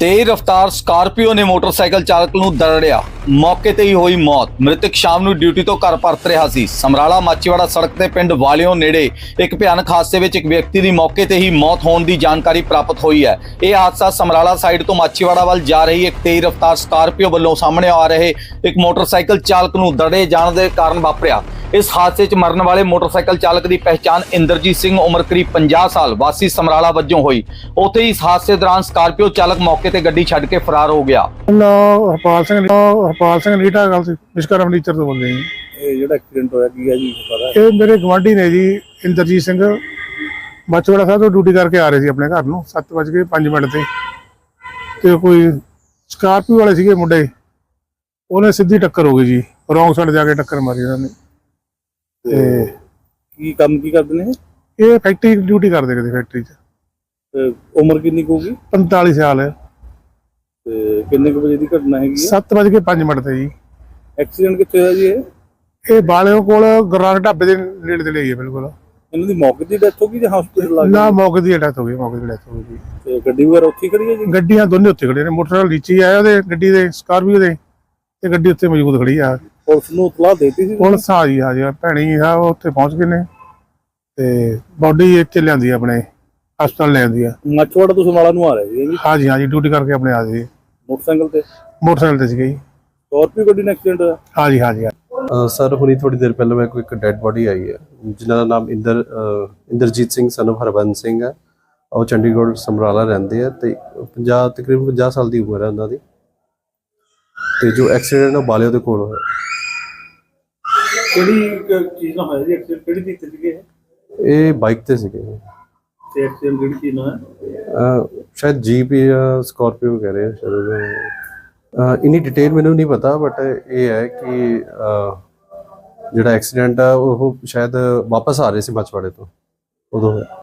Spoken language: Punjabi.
ਤੇਜ਼ ਰਫ਼ਤਾਰ ਸਕਾਰਪੀਓ ਨੇ ਮੋਟਰਸਾਈਕਲ ਚਾਲਕ ਨੂੰ ਦਰੜਿਆ। ਮੌਕੇ ਤੇ ਹੀ ਹੋਈ ਮੌਤ। ਮ੍ਰਿਤਕ ਸ਼ਾਮ ਨੂੰ ਡਿਊਟੀ ਤੋਂ ਘਰ ਪਰਤ ਰਿਹਾ ਸੀ। ਸਮਰਾਲਾ ਮਾਚੀਵਾੜਾ ਸੜਕ ਤੇ ਪਿੰਡ ਵਾਲਿਓ ਨੇੜੇ ਇੱਕ ਭਿਆਨਕ ਹਾਦਸੇ ਵਿੱਚ ਇੱਕ ਵਿਅਕਤੀ ਦੀ ਮੌਕੇ ਤੇ ਹੀ ਮੌਤ ਹੋਣ ਦੀ ਜਾਣਕਾਰੀ ਪ੍ਰਾਪਤ ਹੋਈ ਹੈ। ਇਹ ਹਾਦਸਾ ਸਮਰਾਲਾ ਸਾਈਡ ਤੋਂ ਮਾਚੀਵਾੜਾ ਵੱਲ ਜਾ ਰਹੀ ਇੱਕ ਤੇਜ਼ ਰਫ਼ਤਾਰ ਸਕਾਰਪੀਓ ਵੱਲੋਂ ਸਾਹਮਣੇ ਆ ਰਹੇ ਇੱਕ ਮੋਟਰਸਾਈਕਲ ਚਾਲਕ ਨੂੰ ਦੜੇ ਜਾਣ ਦੇ ਕਾਰਨ ਵਾਪਰਿਆ। ਇਸ ਹਾਦਸੇ 'ਚ ਮਰਨ ਵਾਲੇ ਮੋਟਰਸਾਈਕਲ ਚਾਲਕ ਦੀ ਪਹਿਚਾਣ ਇੰਦਰਜੀਤ ਸਿੰਘ ਉਮਰ ਕਰੀਬ 50 ਸਾਲ ਵਾਸੀ ਸਮਰਾਲਾ ਵਜੋਂ ਹੋਈ। ਉੱਥੇ ਹੀ ਇਸ ਹਾਦਸੇ ਦੌਰਾਨ ਸਕਾਰਪੀਓ ਚਾਲਕ ਮੌਕੇ ਤੇ ਗੱਡੀ ਛੱਡ ਕੇ ਫਰਾਰ ਹੋ ਗਿਆ। ਨਾ ਹਰਪਾਲ ਸਿੰਘ ਨਾਂ ਹਰਪਾਲ ਸਿੰਘ ਲੀਟਾ ਗੱਲ ਸੀ ਵਿਸ਼ਕਰਮ ਫਰਨੀਚਰ ਤੋਂ ਬੋਲਦੇ ਜੀ। ਇਹ ਜਿਹੜਾ ਐਕਸੀਡੈਂਟ ਹੋਇਆ ਕੀ ਹੈ ਜੀ ਪਤਾ ਇਹ ਮੇਰੇ ਗਵਾਂਢੀ ਨੇ ਜੀ ਇੰਦਰਜੀਤ ਸਿੰਘ। ਬਚਵੜਾ ਸਾਹਿਬ ਤੋਂ ਡਿਊਟੀ ਕਰਕੇ ਆ ਰਹੇ ਸੀ ਆਪਣੇ ਘਰ ਨੂੰ 7:05 ਮਿੰਟ ਤੇ। ਤੇ ਕੋਈ ਸਕਾਰਪੀਓ ਵਾਲੇ ਸੀਗੇ ਮੁੰਡੇ ਉਹਨੇ ਸਿੱਧੀ ਟੱਕਰ ਹੋ ਗਈ ਜੀ ਰੌਂਗ ਸਾਈਡ ਜਾ ਕੇ ਟੱਕਰ ਮਾਰੀ ਉਹਨਾਂ ਨੇ। ਤੇ ਕੀ ਕੰਮ ਕੀ ਕਰਦੇ ਨੇ ਇਹ? ਫੈਕਟਰੀ ਡਿਊਟੀ ਕਰਦੇ ਕਿਤੇ ਫੈਕਟਰੀ 'ਚ। ਤੇ ਉਮਰ ਕਿੰਨੀ ਕੁ ਹੋਊਗੀ? 45 ਸਾਲ। ਹੈ ਤੇ ਕਿੰਨੇ ਕੁ ਵਜੇ ਦੀ ਘਟਨਾ ਹੈਗੀ ਹੈ 7:05 ਮਿੰਟ ਤੇ ਜੀ। ਐਕਸੀਡੈਂਟ ਕਿੱਥੇ ਹੋਇਆ ਜੀ ਇਹ? ਇਹ ਬਾਲਿਓ ਕੋਲ ਗੁਰਨਾਨਕ ਢਾਬੇ ਦੇ ਨੇੜੇ ਤੇ ਲਈ ਹੈ ਬਿਲਕੁਲ। ਇਹਨਾਂ ਦੀ ਮੌਕੇ ਦੀ ਡੈਥ ਹੋ ਗਈ ਜਾਂ ਹਸਪੀਟਲ ਲੱਗ ਨਾ ਮੌਕੇ ਦੀ ਡੈਥ ਹੋ ਗਈ ਮੌਕੇ ਦੀ ਡੈਥ ਹੋ ਗਈ। ਜੀ ਤੇ ਗੱਡੀ ਵਗੈਰਾ ਉੱਥੇ ਹੀ ਖੜੀ ਹੈ ਜੀ? ਗੱਡੀਆਂ ਦੋਨੇ ਉੱਤੇ ਖੜੀਆਂ ਨੇ। ਮੋਟਰਸਾਈਕਲ ਨੀਚੇ ਆਇਆ ਉਹਦੇ ਗੱਡੀ ਦੇ ਸਕਾਰਪੀਓ ਦੇ ਤੇ ਗੱਡੀ ਉੱਤੇ ਮੌਜੂਦ ਖੜੀ ਆ। ਪੁਲਿਸ ਨੂੰ ਇਤਲਾਹ ਦੇਤੀ ਸੀ? ਪੁਲਿਸ ਆ ਜੀ ਆ ਜੀ ਭੈਣੀ ਆ ਉਹ ਉੱਥੇ ਪਹੁੰਚ ਗਏ ਨੇ। ਤੇ ਬਾਡੀ ਇੱਥੇ ਲਿਆਂਦੀ ਆਪਣੇ ਹਸਪਤਾਲ ਲਿਆਂਦੀ ਆ। ਮੱਛਵਾੜਾ ਤੋਂ ਸਮਾਲਾ ਨੂੰ ਆ ਰਹੇ ਸੀ ਜੀ ਹਾਂ ਜੀ ਹਾਂ ਜੀ ਡਿਊਟੀ ਕਰਕੇ ਆਪਣੇ ਆ ਜੀ ਮੋਟਰਸਾਈਕਲ ਤੇ? ਮੋਟਰਸਾਈਕਲ ਤੇ ਸੀਗੇ ਜੀ। ਸਕਾਰਪੀਓ ਗੱਡੀ ਨਾਲ ਐਕਸੀਡੈਂਟ ਹੋਇਆ? ਹਾਂ ਜੀ ਹਾਂ ਜੀ ਸਰ ਹੁਣੀ ਥੋੜੀ ਦੇਰ ਪਹਿਲਾਂ ਮੇਰੇ ਕੋਲ ਇੱਕ ਡੈੱਡ ਬੋਡੀ ਆਈ ਹੈ। ਜਿਨ੍ਹਾਂ ਦਾ ਨਾਮ ਇੰਦਰ ਇੰਦਰਜੀਤ ਸਿੰਘ son of ਹਰਬੰਸ ਸਿੰਘ ਹੈ। ਉਹ ਚੰਡੀਗੜ੍ਹ ਸਮਰਾਲਾ ਰਹਿੰਦੇ ਆ ਤੇ 50 ਤਕਰੀਬਨ 50 ਸਾਲ ਦੀ ਉਮਰ ਹੈ ਉਹਨਾਂ ਦੀ। ਤੇ ਜੋ ਐਕਸੀਡੈਂਟ ਉਹ ਬਾਲਿਓ ਦੇ ਕੋਲ ਹੋਇਆ। ਕਿਹੜੀ ਚੀਜ਼ ਨਾਲ ਹੋਇਆ ਜੀ? ਐਕਸੀਡੈਂਟ ਕਿਹੜੀ ਚੀਜ਼ ਤੇ ਸੀਗੇ ਇਹ? ਬਾਈਕ ਤੇ ਸੀਗੇ। ਤੇ ਐਕਸੀਡੈਂਟ ਕਿਹੜੀ ਚੀਜ਼ ਨਾਲ ਹੈ ਅ, ਸ਼ਾਇਦ ਜੀਪ ਜਾਂ ਸਕਾਰਪੀਓ ਕਹਿ ਰਹੇ ਆ ਸ਼ਾਇਦ ਇਨੀ ਡਿਟੇਲ ਮੈਨੂੰ ਨਹੀਂ ਪਤਾ ਬਟ ਇਹ ਹੈ ਕਿ ਜਿਹੜਾ ਐਕਸੀਡੈਂਟ ਆ ਉਹ ਸ਼ਾਇਦ ਵਾਪਸ ਆ ਰਹੇ ਸੀ ਮਛਵਾੜੇ ਤੋਂ। ਉਦੋਂ ਹੋਇਆ।